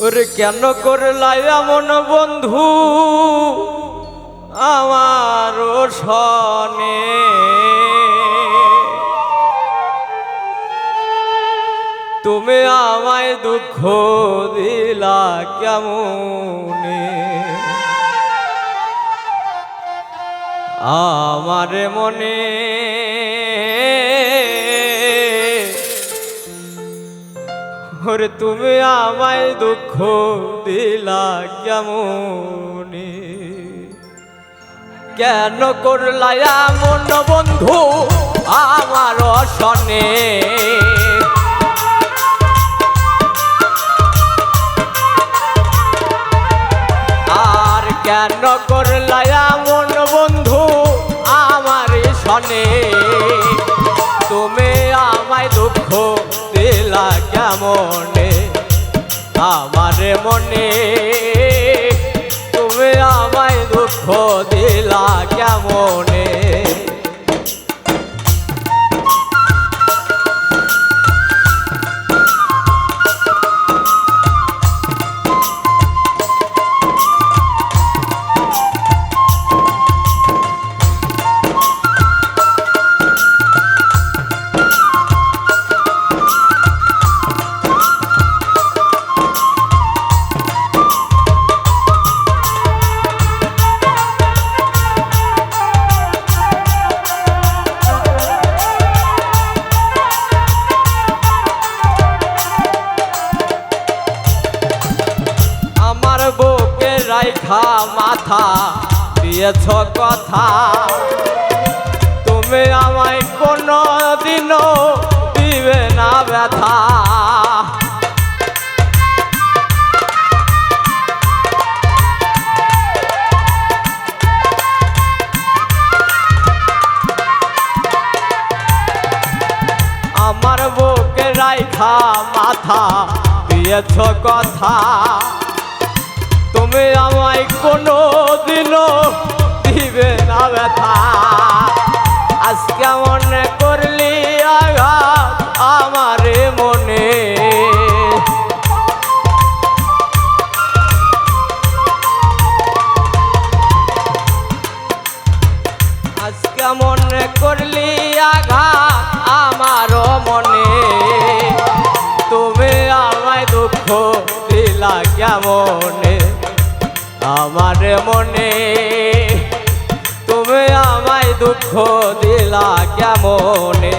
ওরে কেন করলাই এমন বন্ধু? আমার সনে তুমি আমায় দুঃখ দিলা কেমনে? আমার মনে ওরে তুমি আমায় দুঃখ দিলা কেমন? কেন করলা এমন বন্ধু আমার সনে আর কেন আমার মনে দিয়েছ কথা। তুমি আমায় কোনো দিনও দিবে না ব্যথা। আমার বুকে রাইখা মাথা, দিয়েছ কথা। তুমি আমায় কোনো দিনও দিবে না ব্যথা। আমার মনে তুমি আমায় দুঃখ দিলা কেমনে?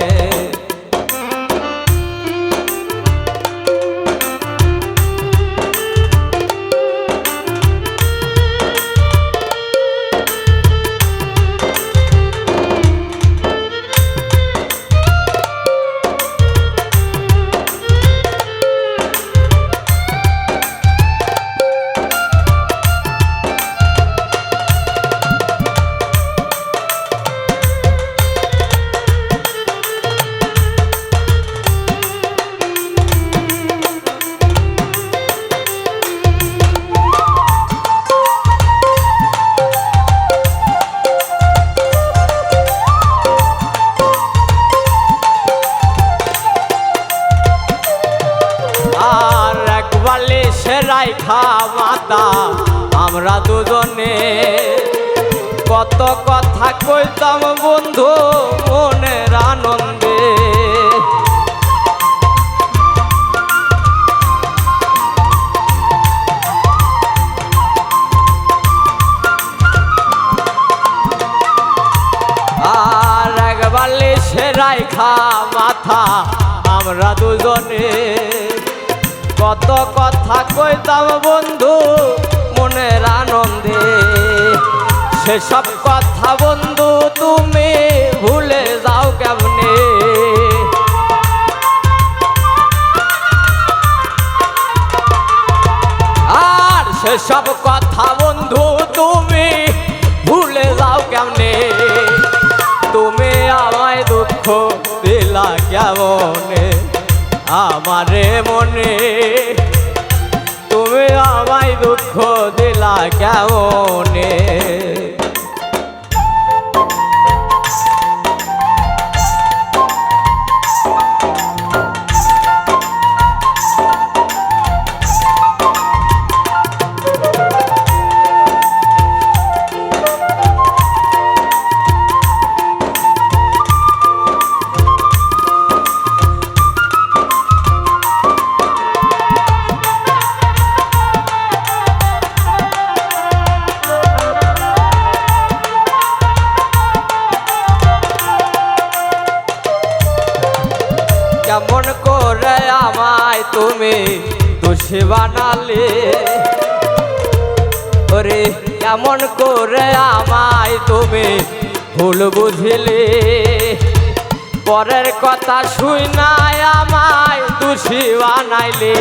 একবালে সেরাই খা মাতা আমরা দুজনে কত কথা কইতাম বন্ধু মনের আনন্দে। আর একবালে সেরাই খা মাথা আমরা দুজনে কত কথা কইতাম বন্ধু, মনের আনন্দে। সেসব কথা বন্ধু, তুমি ভুলে যাও কেমনে? আর সেসব কথা বন্ধু, তুমি ভুলে যাও কেমনে? তুমি আমায় দুঃখ দিলা কেমনে? আমারে মনে তুমি আমায় দুঃখ দিলা কেমনে? তুমি দোষী বানালে। ওরে কেমন করে আমায় তুমি ভুল বুঝিলে। পরের কথা শুই নাই আমায় দোষী বানাইলে।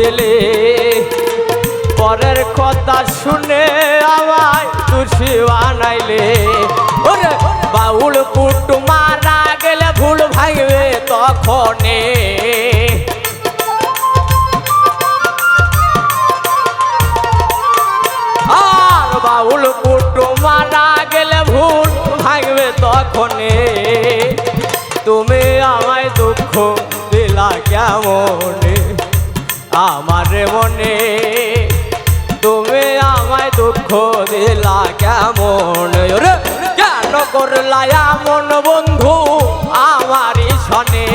বুঝিলে? পরের কথা শুনে আমায় খুশি বানাইলে। ওরে, বাউল পুটু মারা গেলে ভুল ভাঙবে তখনে বাউল পুটু মারা গেলে ভুল ভাঙবে তখনে তুমি আমায় দুঃখ দিলা কেমনে আমার মনে, তুমি আমায় দুঃখ দিলা কেমন? কেন করলা এমন বন্ধু আমারই সনে?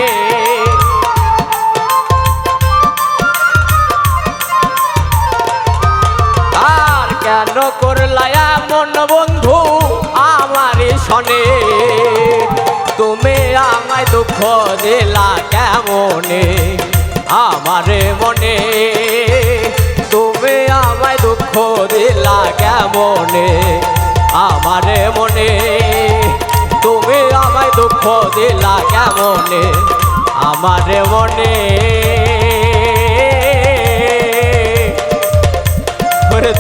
আর কেন করলা এমন বন্ধু আমারই সনে? তুমি আমায় দুঃখ দিলা কেমনে? আমারে মনে? তুমি আমায় দুঃখ দিলা কেমনে? আমারে মনে? তুমি আমায় দুঃখ দিলা কেমনে? আমারে মনে?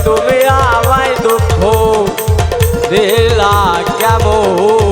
তুমি আমায় দুঃখ দিলা কেমন?